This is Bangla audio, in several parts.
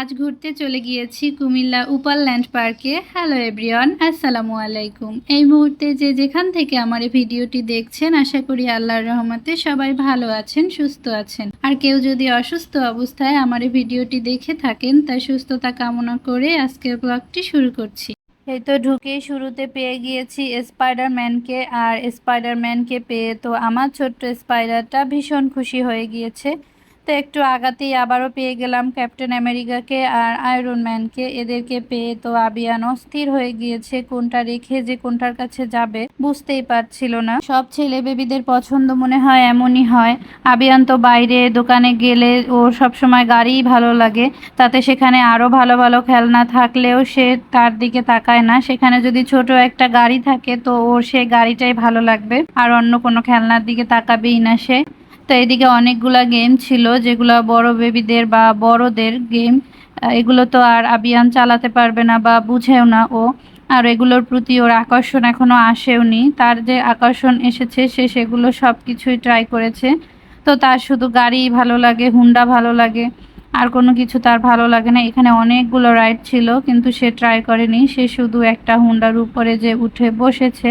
আজ ঘুরতে চলে গিয়েছি কুমিল্লা উপাল ল্যান্ড পার্কে। হ্যালো এভরিওয়ান আসসালামু আলাইকুম। এই মুহূর্তে যে যেখান থেকে আমার এই ভিডিওটি দেখছেন, আশা করি আল্লাহর রহমতে সবাই ভালো আছেন, সুস্থ আছেন। আর কেউ যদি অসুস্থ অবস্থায় আমার এই ভিডিওটি দেখে থাকেন তার সুস্থতা কামনা করে আজকের ব্লগটি শুরু করছি। এই তো ঢুকেই শুরুতে পেয়ে গিয়েছি স্পাইডারম্যানকে আর স্পাইডারম্যানকে পেয়ে তো আমার ছোট্ট স্পাইডারটা ভীষণ খুশি হয়ে গিয়েছে। তো একটু আগাতেই আবারও পেয়ে গেলাম ক্যাপ্টেন আমেরিকাকে আর আয়রন ম্যানকে। এদেরকে পেয়ে তো আবিয়ান অস্থির হয়ে গিয়েছে, কোনটা রেখে যে কোনটার কাছে যাবে বুঝতেই পারছিল না। সব ছেলে বেবিদের পছন্দ মনে হয় এমনই হয়। আবিয়ান তো বাইরে দোকানে গেলে ওর সবসময় গাড়িই ভালো লাগে, তাতে সেখানে আরও ভালো ভালো খেলনা থাকলেও সে তার দিকে তাকায় না। সেখানে যদি ছোট একটা গাড়ি থাকে তো ওর সে গাড়িটাই ভালো লাগবে, আর অন্য কোনো খেলনার দিকে তাকাবেই না সে। তো এদিকে অনেকগুলা গেম ছিল, যেগুলো বড় বেবিদের বা বড়দের গেম এগুলো তো আর আবিয়ান চালাতে পারবে না বা বুঝেও না ও। আর এগুলোর প্রতি ওর আকর্ষণ এখনও আসেওনি তার যে আকর্ষণ এসেছে, সে সেগুলো সব কিছুই ট্রাই করেছে। তো তার শুধু গাড়ি ভালো লাগে হুন্ডা ভালো লাগে। আর কোনো কিছু তার ভালো লাগে না। এখানে অনেকগুলো রাইড ছিল, কিন্তু সে ট্রাই করেনি। সে শুধু একটা হুন্ডার উপরে যে উঠে বসেছে,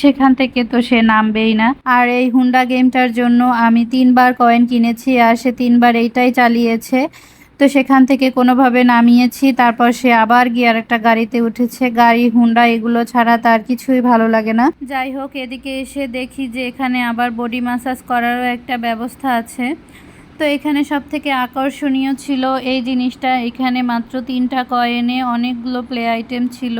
সেখান থেকে তো সে নামবেই না। আর এই হুন্ডা গেমটার জন্য আমি তিনবার কয়েন কিনেছি, আর সে তিনবার এইটাই চালিয়েছে। তো সেখান থেকে কোনোভাবে নামিয়েছি, তারপর সে আবার গিয়ে আর একটা গাড়িতে উঠেছে। গাড়ি হুন্ডা এগুলো ছাড়া তার কিছুই ভালো লাগে না। যাই হোক, এদিকে এসে দেখি যে এখানে আবার বডি মাসাজ করারও একটা ব্যবস্থা আছে। তো এখানে সব থেকে আকর্ষণীয় ছিল এই জিনিসটা। এখানে মাত্র তিনটা কয়েনে অনেকগুলো প্লে আইটেম ছিল।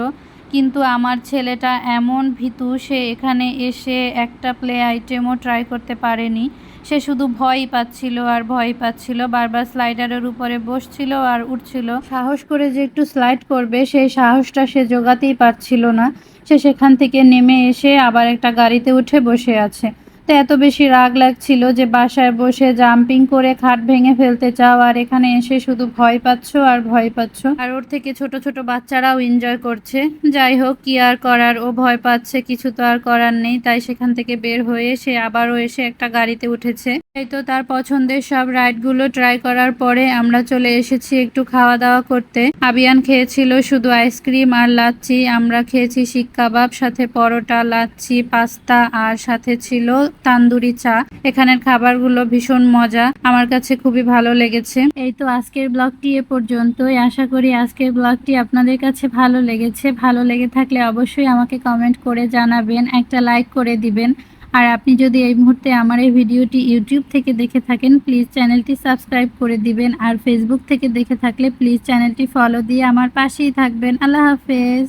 কিন্তু আমার ছেলেটা এমন ভীতু, সে এখানে এসে একটা প্লে আইটেমও ট্রাই করতে পারেনি। সে শুধু ভয়ই পাচ্ছিল আর ভয় পাচ্ছিল। বারবার স্লাইডারের উপরে বসছিল আর উঠছিল। সাহস করে যে একটু স্লাইড করবে, সেই সাহসটা সে জোগাতেই পারছিল না। সে সেখান থেকে নেমে এসে আবার একটা গাড়িতে উঠে বসে আছে। তো এত বেশি রাগ লাগছিল যে বাসায় বসে জাম্পিং করে খাট ভেঙে ফেলতে চাও, আর এখানে এসে শুধু ভয় পাচ্ছ আর ভয় পাচ্ছ। আর ওর থেকে ছোট ছোট বাচ্চারাও এনজয় করছে। যাই হোক, কি আর করার, ও ভয় পাচ্ছে, কিছু তো আর করার নেই। তাই সেখান থেকে বের হয়ে সে আবারও এসে একটা গাড়িতে উঠেছে। এই তো তার পছন্দের সব রাইডগুলো ট্রাই করার পরে আমরা চলে এসেছি একটু খাওয়া দাওয়া করতে। আবিয়ান খেয়েছিল শুধু আইসক্রিম আর লাচ্ছি। আমরা খেয়েছি শিক কাবাব, সাথে পরোটা, লাচ্ছি, পাস্তা আর সাথে ছিল তান্দুরি চা। এখানের খাবারগুলো ভীষণ মজা। আমার কাছে খুবই ভালো লেগেছে। এই তো আজকের ব্লগটি এ পর্যন্তই। আশা করি আজকের ব্লগটি আপনাদের কাছে ভালো লেগেছে। ভালো লেগে থাকলে অবশ্যই আমাকে কমেন্ট করে জানাবেন। একটা লাইক করে দিবেন। আর আপনি যদি এই মুহূর্তে আমার এই ভিডিওটি ইউটিউব থেকে দেখে থাকেন প্লিজ চ্যানেলটি সাবস্ক্রাইব করে দিবেন। আর ফেসবুক থেকে দেখে থাকলে প্লিজ চ্যানেলটি ফলো দিয়ে আমার পাশেই থাকবেন। আল্লাহ হাফেজ।